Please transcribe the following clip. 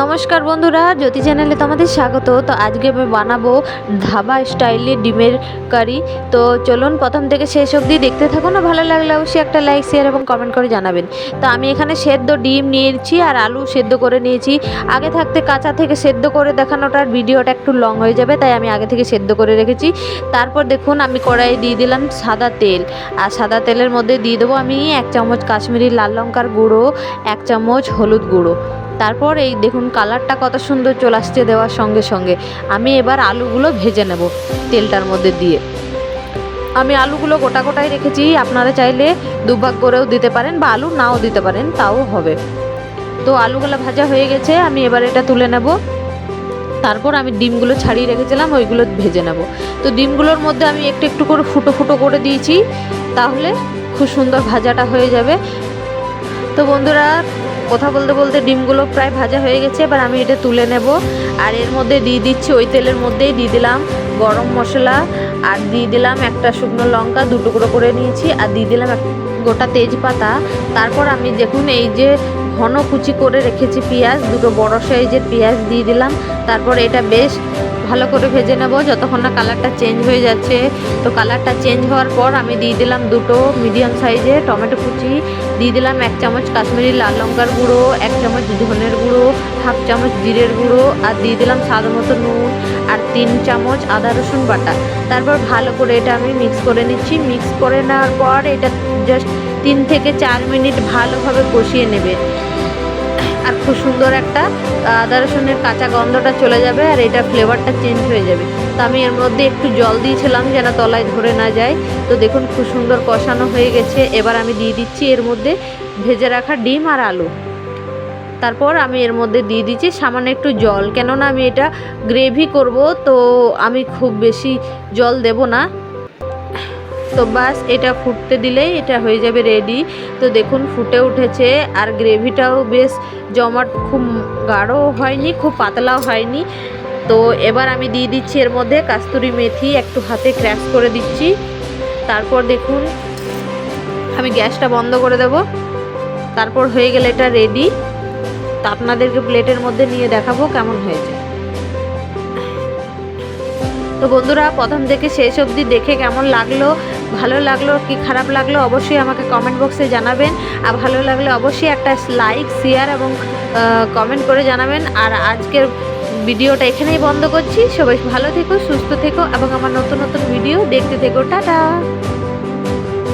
নমস্কার বন্ধুরা, জ্যোতি চ্যানেলে তোমাদের স্বাগত। তো আজকে আমি বানাবো ধাবা স্টাইলে ডিমের কারি। তো চলুন প্রথম থেকে শেষ অবধি দেখতে থাকুন আর ভালো লাগলে অবশ্যই একটা লাইক শেয়ার এবং কমেন্ট করে জানাবেন। তো আমি এখানে সেদ্ধ ডিম নিয়েছি আর আলু সেদ্ধ করে নিয়েছি। আগে থাকতে কাঁচা থেকে সেদ্ধ করে দেখানোটার ভিডিওটা একটু লং হয়ে যাবে, তাই আমি আগে থেকে সেদ্ধ করে রেখেছি। তারপর দেখুন, আমি কড়াইয়ে দিয়ে দিলাম সাদা তেল। আর সাদা তেলের মধ্যে দিয়ে দেবো আমি এক চামচ কাশ্মীরি লাল লঙ্কার গুঁড়ো, এক চামচ হলুদ গুঁড়ো। তারপর এই দেখুন কালারটা কত সুন্দর চলে আসছে দেওয়ার সঙ্গে সঙ্গে। আমি এবার আলুগুলো ভেজে নেব তেলটার মধ্যে দিয়ে। আমি আলুগুলো গোটা গোটাই রেখেছি, আপনারা চাইলে দুভাগ করেও দিতে পারেন বা আলু নাও দিতে পারেন, তাও হবে। তো আলুগুলো ভাজা হয়ে গেছে, আমি এবার এটা তুলে নেব। তারপর আমি ডিমগুলো ছাড়িয়ে রেখেছিলাম, ওইগুলো ভেজে নেব। তো ডিমগুলোর মধ্যে আমি একটু একটু করে ফুটো ফুটো করে দিয়েছি, তাহলে খুব সুন্দর ভাজাটা হয়ে যাবে। তো বন্ধুরা কথা বলতে বলতে ডিমগুলো প্রায় ভাজা হয়ে গেছে, এবার আমি এটা তুলে নেব। আর এর মধ্যে দিয়ে দিচ্ছি ওই তেলের মধ্যেই দিয়ে দিলাম গরম মশলা, আর দিয়ে দিলাম একটা শুকনো লঙ্কা, দু টুকরো করে নিয়েছি, আর দিয়ে দিলাম এক গোটা তেজপাতা। তারপর আমি দেখুন এই যে ঘন কুচি করে রেখেছি পেঁয়াজ, দুটো বড় সাইজের পেঁয়াজ দিয়ে দিলাম। তারপর এটা বেশ ভালো করে ভেজে নেব, যতক্ষণ না কালারটা চেঞ্জ হয়ে যাচ্ছে। তো কালারটা চেঞ্জ হওয়ার পর আমি দিয়ে দিলাম দুটো মিডিয়াম সাইজে টমেটো কুচি। দিয়ে দিলাম এক চামচ কাশ্মীরি লাল লঙ্কার গুঁড়ো, এক চামচ ধনের গুঁড়ো, হাফ চামচ জিরের গুঁড়ো, আর দিয়ে দিলাম স্বাদ মতো নুন, আর তিন চামচ আদা রসুন বাটা। তারপর ভালো করে এটা আমি মিক্স করে নিচ্ছি। মিক্স করে নেওয়ার পর এটা জাস্ট তিন থেকে চার মিনিট ভালোভাবে কষিয়ে নেবে। খুব সুন্দর একটা আদা রসুনের কাঁচা গন্ধটা চলে যাবে আর এটা ফ্লেভারটা চেঞ্জ হয়ে যাবে। তো আমি এর মধ্যে একটু জল দিয়েছিলাম যেন তলায় ধরে না যায়। তো দেখুন খুব সুন্দর কষানো হয়ে গেছে। এবার আমি দিয়ে দিচ্ছি এর মধ্যে ভেজে রাখা ডিম আর আলু। তারপর আমি এর মধ্যে দিয়ে দিচ্ছি সামান্য একটু জল। কেননা আমি এটা গ্রেভি করব, তো আমি খুব বেশি জল দেব না। তো বাস এটা ফুটতে দিলেই এটা হয়ে যাবে রেডি তো দেখুন ফুটে উঠেছে আর গ্রেভিটাও বেশ জমাট খুব গাঢ়ও হয়নি, খুব পাতলাও হয়নি। তো এবার আমি দিয়ে দিচ্ছি এর মধ্যে কাস্তুরি মেথি, একটু হাতে ক্র্যাশ করে দিচ্ছি। তারপর দেখুন আমি গ্যাসটা বন্ধ করে দেব। তারপর হয়ে গেলে এটা রেডি তো আপনাদেরকে প্লেটের মধ্যে নিয়ে দেখাবো কেমন হয়েছে। তো বন্ধুরা, প্রথম থেকে শেষ অবধি দেখে কেমন লাগল, ভালো লাগল, কি খারাপ লাগল, অবশ্যই আমাকে কমেন্ট বক্সে জানাবেন। আর ভালো লাগলে অবশ্যই একটা লাইক শেয়ার এবং কমেন্ট করে জানাবেন। আর আজকের ভিডিওটা এখানেই বন্ধ করছি। সবাই ভালো থেকো, সুস্থ থেকো এবং আমার নতুন নতুন ভিডিও দেখতে থেকো। টাটা!